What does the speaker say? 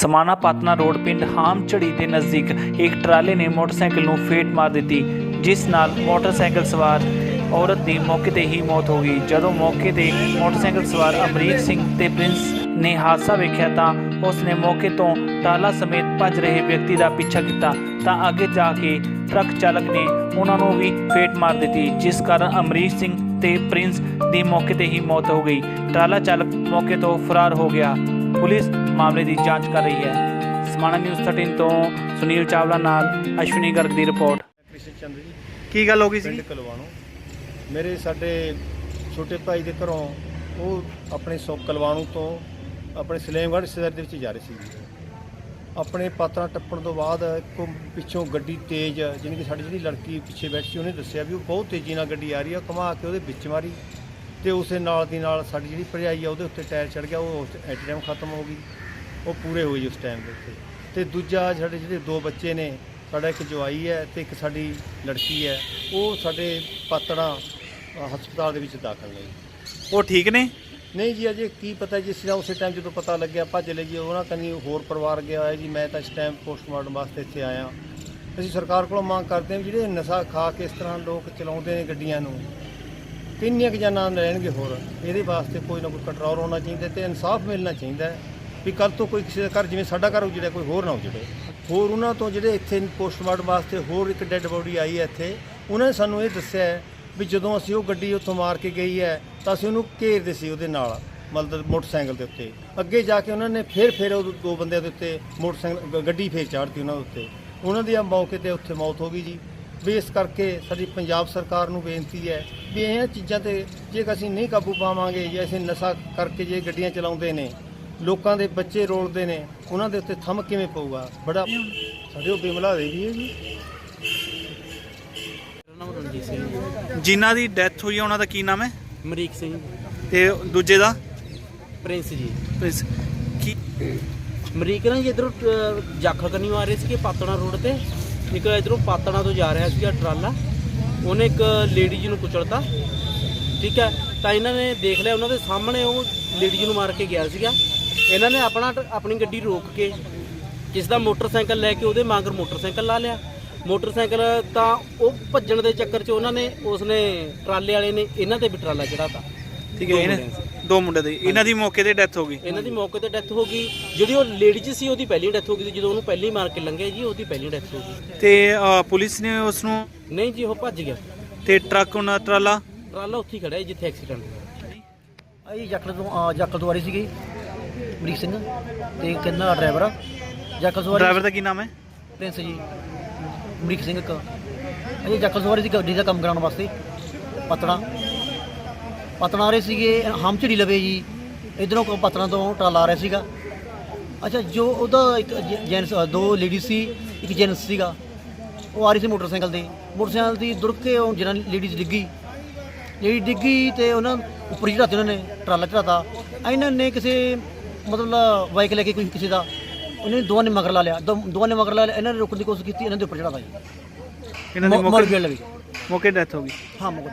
Samana ਪਾਤਨਾ road ਪਿੰਡ ਹਾਮਝੜੀ ਦੇ ਨਜ਼ਦੀਕ ਇੱਕ ਟਰਾਲੇ ਨੇ ਮੋਟਰਸਾਈਕਲ ਨੂੰ ਫੇਟ ਮਾਰ ਦਿੱਤੀ, ਜਿਸ ਨਾਲ ਮੋਟਰਸਾਈਕਲ ਸਵਾਰ ਔਰਤ ਦੀ ਮੌਕੇ ਤੇ ਹੀ ਮੌਤ ਹੋ ਗਈ। ਜਦੋਂ ਮੌਕੇ ਤੇ ਮੋਟਰਸਾਈਕਲ ਸਵਾਰ ਅਮਰੀਕ ਸਿੰਘ ਤੇ ਪ੍ਰਿੰਸ ਨੇ ਹਾਦਸਾ ਵੇਖਿਆ ਤਾਂ ਉਸ ਨੇ ਮੌਕੇ ਤੋਂ ਟਾਲਾ ਸਮੇਤ ਭੱਜ ਰਹੇ ਵਿਅਕਤੀ ਦਾ ਪਿੱਛਾ ਕੀਤਾ ਤਾਂ ਅੱਗੇ ਜਾ ਕੇ ਟਰੱਕ ਚਾਲਕ ਨੇ ਉਹਨਾਂ ਨੂੰ ਵੀ ਫੇਟ ਮਾਰ ਦਿੱਤੀ, ਜਿਸ ਕਾਰਨ ਅਮਰੀਕ ਸਿੰਘ ਤੇ ਪ੍ਰਿੰਸ ਦੀ ਮੌਕੇ ਤੇ ਹੀ ਮੌਤ ਹੋ ਗਈ। ਟਰਾਲਾ ਚਾਲਕ ਮੌਕੇ ਤੋਂ ਫਰਾਰ ਹੋ ਗਿਆ। ਪੁਲਿਸ ਮਾਮਲੇ ਦੀ ਜਾਂਚ ਕਰ ਰਹੀ ਹੈ। ਸਮਾਣਾ ਨਿਊਜ਼ 13 ਤੋਂ ਸੁਨੀਲ ਚਾਵਲਾ ਨਾਲ ਅਸ਼ਵਨੀ ਗਰਗ ਦੀ ਰਿਪੋਰਟ। ਕ੍ਰਿਸ਼ਨ ਚੰਦਰ ਜੀ ਕੀ ਗੱਲ ਹੋ ਗਈ ਪਿੰਡ ਕਲਵਾਣੋ। ਮੇਰੇ ਸਾਡੇ ਛੋਟੇ ਭਾਈ ਦੇ ਘਰੋਂ ਉਹ ਆਪਣੇ ਸੋ ਕਲਵਾਣੂ ਤੋਂ ਆਪਣੇ ਸਲੇਮਗੜ੍ਹ ਸ਼ਹਿਰ ਦੇ ਵਿੱਚ ਜਾ ਰਹੇ ਸੀ ਆਪਣੇ ਪਾਤਰਾ ਟੱਪਣ ਤੋਂ ਬਾਅਦ ਇੱਕੋ ਪਿੱਛੋਂ ਗੱਡੀ ਤੇਜ਼ ਜਾਣੀ ਕਿ ਸਾਡੀ ਜਿਹੜੀ ਲੜਕੀ ਪਿੱਛੇ ਬੈਠੀ ਸੀ ਉਹਨੇ ਦੱਸਿਆ ਵੀ ਉਹ ਬਹੁਤ ਤੇਜ਼ੀ ਨਾਲ ਗੱਡੀ ਆ ਰਹੀ ਆ ਘੁਮਾ ਕੇ ਉਹਦੇ ਵਿੱਚ ਮਾਰੀ। ਤੇ ਉਸੇ ਨਾਲ ਦੀ ਨਾਲ ਸਾਡੀ ਜਿਹੜੀ ਭਰਜਾਈ ਆ ਉਹਦੇ ਉੱਤੇ ਟਾਇਰ ਚੜ ਗਿਆ ਉਹ ਐਟ ਟਾਈਮ ਖਤਮ ਹੋ ਗਈ। ਉਹ ਪੂਰੇ ਹੋ ਗਏ ਜੀ ਉਸ ਟਾਈਮ ਦੇ ਉੱਤੇ। ਤੇ ਦੂਜਾ ਸਾਡੇ ਜਿਹੜੇ ਦੋ ਬੱਚੇ ਨੇ ਸਾਡਾ ਇੱਕ ਜਵਾਈ ਹੈ ਤੇ ਇੱਕ ਸਾਡੀ ਲੜਕੀ ਹੈ ਉਹ ਸਾਡੇ ਪਾਤੜਾ ਹਸਪਤਾਲ ਦੇ ਵਿੱਚ ਦਾਖਲ ਨੇ। ਉਹ ਠੀਕ ਨੇ? ਨਹੀਂ ਜੀ ਅਜੇ ਕੀ ਪਤਾ ਜੀ ਤਾਂ ਉਸੇ ਟਾਈਮ ਜਦੋਂ ਪਤਾ ਲੱਗਿਆ ਭੱਜ ਲਏ ਜੀ ਉਹਨਾਂ ਕੰਨੀ ਹੋਰ ਪਰਿਵਾਰ ਗਿਆ ਹੋਇਆ ਜੀ ਮੈਂ ਤਾਂ ਇਸ ਟਾਈਮ ਪੋਸਟਮਾਰਟਮ ਵਾਸਤੇ ਇੱਥੇ ਆਇਆ। ਅਸੀਂ ਸਰਕਾਰ ਕੋਲੋਂ ਮੰਗ ਕਰਦੇ ਹਾਂ ਜਿਹੜੇ ਨਸ਼ਾ ਖਾ ਕੇ ਇਸ ਤਰ੍ਹਾਂ ਲੋਕ ਚਲਾਉਂਦੇ ਨੇ ਗੱਡੀਆਂ ਨੂੰ ਕਿੰਨੀਆਂ ਕੁ ਜਾਨਾਂ ਰਹਿਣਗੇ ਹੋਰ। ਇਹਦੇ ਵਾਸਤੇ ਕੋਈ ਨਾ ਕੋਈ ਕੰਟਰੋਲ ਹੋਣਾ ਚਾਹੀਦਾ ਤੇ ਇਨਸਾਫ ਮਿਲਣਾ ਚਾਹੀਦਾ ਵੀ ਕੱਲ ਤੋਂ ਕੋਈ ਕਿਸੇ ਦਾ ਘਰ, ਜਿਵੇਂ ਸਾਡਾ ਘਰ ਉਜੜਿਆ ਕੋਈ ਹੋਰ ਨਾ ਉਜੜੇ ਹੋਰ ਉਹਨਾਂ ਤੋਂ ਜਿਹੜੇ ਇੱਥੇ ਪੋਸਟਮਾਰਟਮ ਵਾਸਤੇ ਹੋਰ ਇੱਕ ਡੈੱਡ ਬੋਡੀ ਆਈ ਹੈ ਇੱਥੇ, ਉਹਨਾਂ ਨੇ ਸਾਨੂੰ ਇਹ ਦੱਸਿਆ ਵੀ ਜਦੋਂ ਅਸੀਂ ਉਹ ਗੱਡੀ ਉੱਥੋਂ ਮਾਰ ਕੇ ਗਈ ਹੈ, ਤਾਂ ਅਸੀਂ ਉਹਨੂੰ ਘੇਰਦੇ ਸੀ ਉਹਦੇ ਨਾਲ, ਮਤਲਬ ਮੋਟਰਸਾਈਕਲ ਦੇ ਉੱਤੇ। ਅੱਗੇ ਜਾ ਕੇ ਉਹਨਾਂ ਨੇ ਫਿਰ ਫਿਰ ਉਹ ਦੋ ਬੰਦਿਆਂ ਦੇ ਉੱਤੇ ਮੋਟਰਸਾਈਕਲ ਗੱਡੀ ਫੇਰ ਚਾੜਤੀ ਉਹਨਾਂ ਦੇ ਉੱਤੇ। ਉਹਨਾਂ ਦੀ ਆ ਮੌਕੇ ਤੇ ਉੱਥੇ ਮੌਤ ਹੋ ਗਈ ਜੀ। ਵੀ ਇਸ ਕਰਕੇ ਸਾਡੀ ਪੰਜਾਬ ਸਰਕਾਰ ਨੂੰ ਬੇਨਤੀ ਹੈ ਵੀ ਇਹ ਚੀਜ਼ਾਂ ਤੇ ਜੇ ਅਸੀਂ ਨਹੀਂ ਕਾਬੂ ਪਾਵਾਂਗੇ ਜਾਂ ਅਸੀਂ ਨਸ਼ਾ ਕਰਕੇ ਜੇ ਗੱਡੀਆਂ ਚਲਾਉਂਦੇ ਨੇ ਲੋਕਾਂ ਦੇ ਬੱਚੇ ਰੋਲਦੇ ਨੇ ਉਹਨਾਂ ਦੇ ਉੱਤੇ ਥੰਮ ਕਿਵੇਂ ਪਊਗਾ? ਬੜਾ ਸਾਡੇ ਉਹ ਬਿਮਲਾ ਦੇਵੀ ਹੈ ਜੀ। ਮੇਰਾ ਨਾਮ ਰਣਜੀਤ ਸਿੰਘ ਜਿਨ੍ਹਾਂ ਦੀ ਡੈਥ ਹੋਈ ਹੈ ਉਹਨਾਂ ਦਾ ਕੀ ਨਾਮ ਹੈ? ਮਰੀਕ ਸਿੰਘ। ਤੇ ਦੂਜੇ ਦਾ? ਪ੍ਰਿੰਸ ਜੀ। ਪ੍ਰਿੰਸ। ਕੀ? ਮਰੀਕ ਨਾ ਜੀ ਇਧਰੋਂ ਜਾਖਲ ਕੰਨੀ ਆ ਰਹੇ ਸੀਗੇ ਪਾਤਣਾ ਰੋਡ ਤੇ। ਇੱਕ ਇਧਰੋਂ ਪਾਤਣਾ ਤੋਂ ਜਾ ਰਿਹਾ ਸੀਗਾ ਟਰਾਲਾ। ਉਹਨੇ ਇੱਕ ਲੇਡੀ ਜੀ ਨੂੰ ਕੁਚਲਤਾ ਠੀਕ ਹੈ? ਤਾਂ ਇਹਨਾਂ ਨੇ ਦੇਖ ਲਿਆ ਉਹਨਾਂ ਦੇ ਸਾਹਮਣੇ ਉਹ ਲੇਡੀ ਜੀ ਨੂੰ ਮਾਰ ਕੇ ਗਿਆ ਸੀਗਾ। ਇਹਨਾਂ ਨੇ ਆਪਣਾ ਆਪਣੀ ਗੱਡੀ ਰੋਕ ਕੇ ਜਿਸ ਦਾ ਮੋਟਰਸਾਈਕਲ ਲੈ ਕੇ ਉਹਦੇ ਮਗਰ ਮੋਟਰਸਾਈਕਲ ਲਾ ਲਿਆ। ਮੋਟਰਸਾਈਕਲ ਤਾਂ ਉਹ ਭੱਜਣ ਦੇ ਚੱਕਰ 'ਚ ਉਹਨਾਂ ਨੇ ਉਸਨੇ ਟਰਾਲੇ ਵਾਲੇ ਨੇ ਇਹਨਾਂ ਤੇ ਵੀ ਟਰਾਲਾ ਚੜਾਤਾ ਠੀਕ ਹੈ ਇਹਨੇ ਦੋ ਮੁੰਡੇ ਦੀ ਇਹਨਾਂ ਦੀ ਮੌਕੇ ਤੇ ਡੈਥ ਹੋ ਗਈ। ਇਹਨਾਂ ਦੀ ਮੌਕੇ ਤੇ ਡੈਥ ਹੋ ਗਈ। ਜਿਹੜੀ ਉਹ ਲੇਡੀ ਸੀ ਉਹਦੀ ਪਹਿਲੀ ਡੈਥ ਹੋ ਗਈ ਸੀ। ਜਦੋਂ ਉਹਨੂੰ ਪਹਿਲੀ ਮਾਰ ਕੇ ਲੰਘਿਆ ਜੀ ਉਹਦੀ ਪਹਿਲੀ ਡੈਥ ਹੋ ਗਈ। ਤੇ ਅ, ਪੁਲਿਸ ਨੇ ਉਸ ਨੂੰ ਨਹੀਂ ਜੀ ਉਹ ਭੱਜ ਗਿਆ। ਤੇ ਟਰੱਕ ਉਹਨਾਂ ਟਰਾਲਾ? ਟਰਾਲਾ ਉੱਥੇ ਹੀ ਖੜਾ ਹੈ ਜਿੱਥੇ ਐਕਸੀਡੈਂਟ ਹੋਇਆ। ਇਹ ਜੱਕਲ ਤੋਂ ਆ ਜੱਕਲ ਤੋਂ ਆ ਰਹੀ ਸੀਗੀ। ਅਮਰੀਕ ਸਿੰਘ ਤੇ ਕਿੰਨਾ ਡਰਾਈਵਰ ਆ। ਜੱਕਲ ਤੋਂ ਆ ਡਰਾਈਵਰ ਦਾ ਕੀ ਨਾਮ ਹੈ? ਪ੍ਰਿੰਸ ਜੀ। ਅਮਰੀਕ ਸਿੰਘ ਇੱਕ। ਇਹ ਜੱਕਲ ਤੋਂ ਆ ਰਹੀ ਸੀ ਗੱਡੀ ਦਾ ਕੰਮ ਕਰਾਉਣ ਵਾਸਤੇ ਪਤਣਾ ਪਤਣਾ ਆ ਰਹੇ ਸੀਗੇ ਹਮਚੜੀ ਲਵੇ ਜੀ। ਇਧਰੋਂ ਕੋ ਪਤਣਾ ਤੋਂ ਟਰਾਲਾ ਆ ਰਿਹਾ ਸੀਗਾ। ਅੱਛਾ ਜੋ ਉਹਦਾ ਇੱਕ ਜੈਂਟਸ ਦੋ ਲੇਡੀਜ਼ ਸੀ ਇੱਕ ਜੈਂਟਸ ਸੀਗਾ। ਉਹ ਆ ਰਹੀ ਸੀ ਮੋਟਰਸਾਈਕਲ ਤੇ। ਮੋਟਰਸਾਈਕਲ ਦੀ ਦੁੜ ਕੇ ਉਹ ਜਿਹੜਾ ਲੇਡੀਜ਼ ਡਿੱਗੀ। ਜਿਹੜੀ ਡਿੱਗੀ ਤੇ ਉਹਨਾਂ ਉੱਪਰ ਚੜਾਤੇ ਉਹਨਾਂ ਨੇ ਟਰਾਲਾ ਚੜਾਤਾ ਇਹਨਾਂ ਨੇ ਕਿਸੇ ਮਤਲਬ ਬਾਈਕ ਲੈ ਕੇ ਕੋਈ ਕਿਸੇ ਦਾ ਉਹਨਾਂ ਨੇ ਦੋਵਾਂ ਨੇ ਮਗਰ ਲਾ ਲਿਆ। ਦੋਵਾਂ ਨੇ ਮਗਰ ਲਾ ਲਿਆ। ਇਹਨਾਂ ਨੇ ਰੋਕਣ ਦੀ ਕੋਸ਼ਿਸ਼ ਕੀਤੀ ਇਹਨਾਂ ਦੇ ਉੱਪਰ ਚੜਾਤਾ ਜੀ। ਇਹਨਾਂ ਦੀ ਮੌਕੇ ਮੌਕੇ ਡੈਥ ਹੋ ਗਈ। ਹਾਂ ਮਗਰ